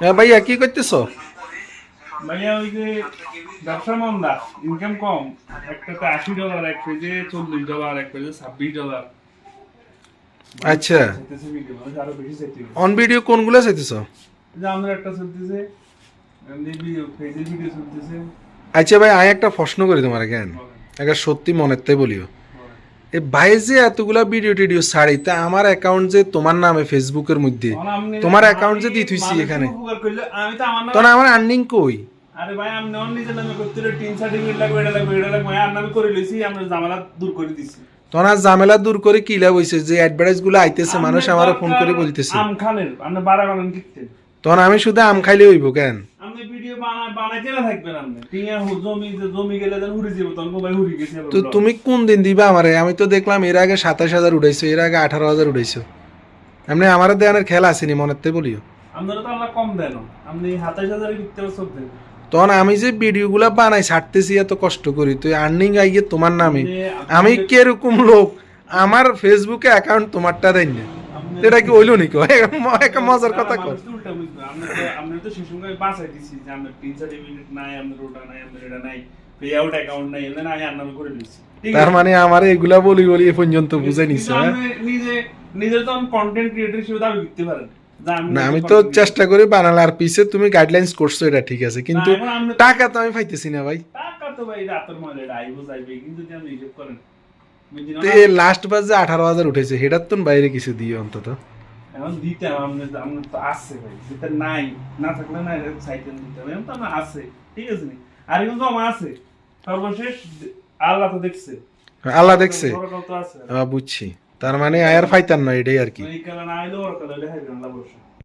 হ্যাঁ ভাইয়া কি করতেছো? ভাইয়া ওই যে ব্যবসা মন্দা ইনকাম কম একটাতে আশি ডলার এক পেজে চল্লিশ ডলার এক পেজে ছাব্বিশ ডলার আচ্ছা। অন ভিডিও কোনগুলো চাইতেছো? আমাদের একটা চলতেছে আচ্ছা ভাই আমি একটা প্রশ্ন করি তোমার জ্ঞান একটা সত্যি মনের তাই বলিও। ভাই যে এতগুলা ভিডিও টিডিও ছাড়ি তা আমার অ্যাকাউন্ট যে তোমার নামে ফেসবুকের মধ্যে তোমার অ্যাকাউন্ট যে দিয়ে থুইছি এখানে। তো তখন আমার আর্নিং কই? আরে ভাই আমি নন নিজের নামে করতে হলে সার্টিফিকেট লাগবে এটা লাগবে এটা লাগবে আর নামে করে লইছি আমরা জামালা দূর করে দিছি। তখন আর ঝামেলা দূর করে কি লাভ হইছে? যে অ্যাডভার্টাইজগুলো আইতেছে মানুষ ফোন করে বলতেছে। আম খানের তখন আমি শুধু আম খাইলে হইব কেন? তো তুমি কোন দিন দিবা আমারে? আমি তো দেখলাম এর আগে সাতাশ হাজার উঠাইছো এর আগে আঠারো হাজার উঠাইছো এমনি আমার দেয়ানের খেলা আসেনি মনের তে বলিও তখন আমি যে ভিডিওগুলা বানাই ছাড়তেছি এত কষ্ট করি তুই আর্নিং আইয়ে তোমার নামে। আমি কীরকম লোক? আমার ফেসবুকে অ্যাকাউন্ট তোমারটা দেয় না। এটা কি হইল নাকি? একটা মজার কথা কর মানুষ তো সময় বাঁচাই দিছি যে নাই ওটা নাই এটা নাই। পে আউট অ্যাকাউন্ট নাই আমি করে তার মানে আমার এগুলা বলি বলি এ পর্যন্ত বুঝে নিছে হ্যাঁ? নিজে নিজে তো কন্টেন্ট ক্রিয়েটর হিসেবে দাবি করতে পারেন না। আমি তো চেষ্টা করি বানালে আর পিছে তুমি গাইডলাইন্স করছ এটা ঠিক আছে। কিন্তু আমরা- টাকা তো আমি পাইতেছি না ভাই। টাকা তো ভাই রাতের মধ্যে আইবো যাইবে কিন্তু যদি আপনি হিসেব করেন? তো লাস্ট যে আঠারো হাজার উঠেছে সেটার তো বাইরে কিছু দিই অন্তত। এখন দিতাম আপনি আপনার তো আছে ভাই যেটা নাই না থাকলে না সাইকেল দিতাম এখন তো আমার আছে ঠিক আছে নি? আর কিন্তু আমার আছে। সর্বশেষ আল্লাহ তো দেখছে। আল্লাহ দেখছে? বুঝছি। তার মানে আয়ার ফাইতার নয় এটাই আর কি। কারণে আইলো ওর আল্লাহ বসে